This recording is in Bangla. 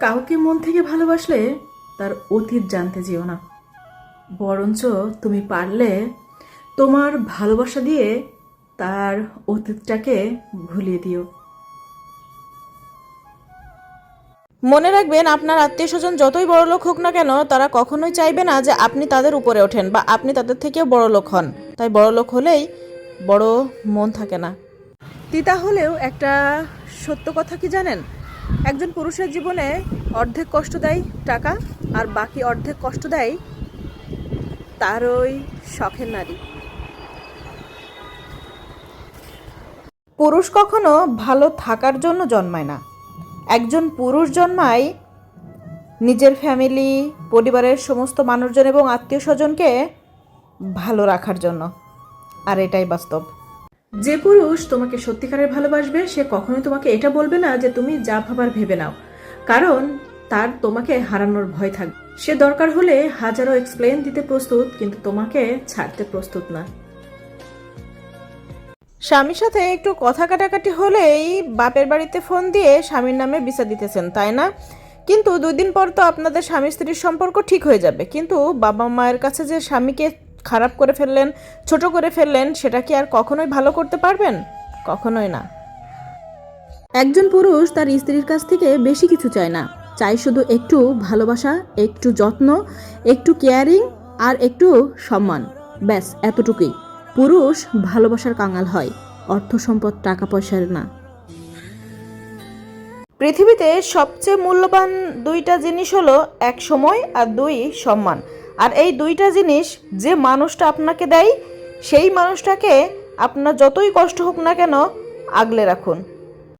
কাউকে মন থেকে ভালোবাসলে তার অতীত জানতে যেও না। বরঞ্চ তুমি পারলে তোমার ভালোবাসা দিয়ে তার অতীতটাকে ভুলিয়ে দিও। মনে রাখবেন আপনার আত্মীয় স্বজন যতই বড় লোক হোক না কেন তারা কখনোই চাইবে না যে আপনি তাদের উপরে ওঠেন বা আপনি তাদের থেকেও বড় লোক হন। তাই বড় লোক হলেই বড় মন থাকে না। তিতা হলেও একটা সত্য কথা কি জানেন? একজন পুরুষের জীবনে অর্ধেক কষ্ট দেয় টাকা আর বাকি অর্ধেক কষ্ট দেয় তার ওই শখের নারী। পুরুষ কখনো ভালো থাকার জন্য জন্মায় না। একজন পুরুষ জন্মায় নিজের ফ্যামিলি পরিবারের সমস্ত মানুষজন এবং আত্মীয় স্বজনকে ভালো রাখার জন্য। আর এটাই বাস্তব। যে পুরুষ তোমাকে সত্যিকারের ভালোবাসবে, সে কখনোই তোমাকে এটা বলবে না যে তুমি যা ভাবার ভেবে নাও। কারণ তার তোমাকে হারানোর ভয় থাকবে সে দরকার হলে হাজারো এক্সপ্লেন দিতে প্রস্তুত, কিন্তু তোমাকে ছাড়তে প্রস্তুত না। স্বামীর সাথে একটু কথা কাটাকাটি হলেই বাপের বাড়িতে ফোন দিয়ে স্বামীর নামে বিচা দিতেছেন, তাই না? কিন্তু দুই দিন পর তো আপনাদের স্বামী স্ত্রীর সম্পর্ক ঠিক হয়ে যাবে। কিন্তু বাবা মায়ের কাছে যে স্বামীকে খারাপ করে ফেললেন ছোট করে ফেললেন সেটা কি আর কখনোই ভালো করতে পারবেন? কখনোই না। একজন পুরুষ তার স্ত্রীর কাছ থেকে বেশি কিছু চায় না। চাই শুধু একটু ভালোবাসা একটু যত্ন একটু কেয়ারিং আর একটু সম্মান। ব্যাস এতটুকুই। পুরুষ ভালোবাসার কাঙাল হয় অর্থ সম্পদ টাকা পয়সার না। পৃথিবীতে সবচেয়ে মূল্যবান দুইটা জিনিস হলো এক সময় আর দুই সম্মান। আর এই দুইটা জিনিস যে মানুষটা আপনাকে দেয়, সেই মানুষটাকে আপনার যতই কষ্ট হোক না কেন আগলে রাখুন।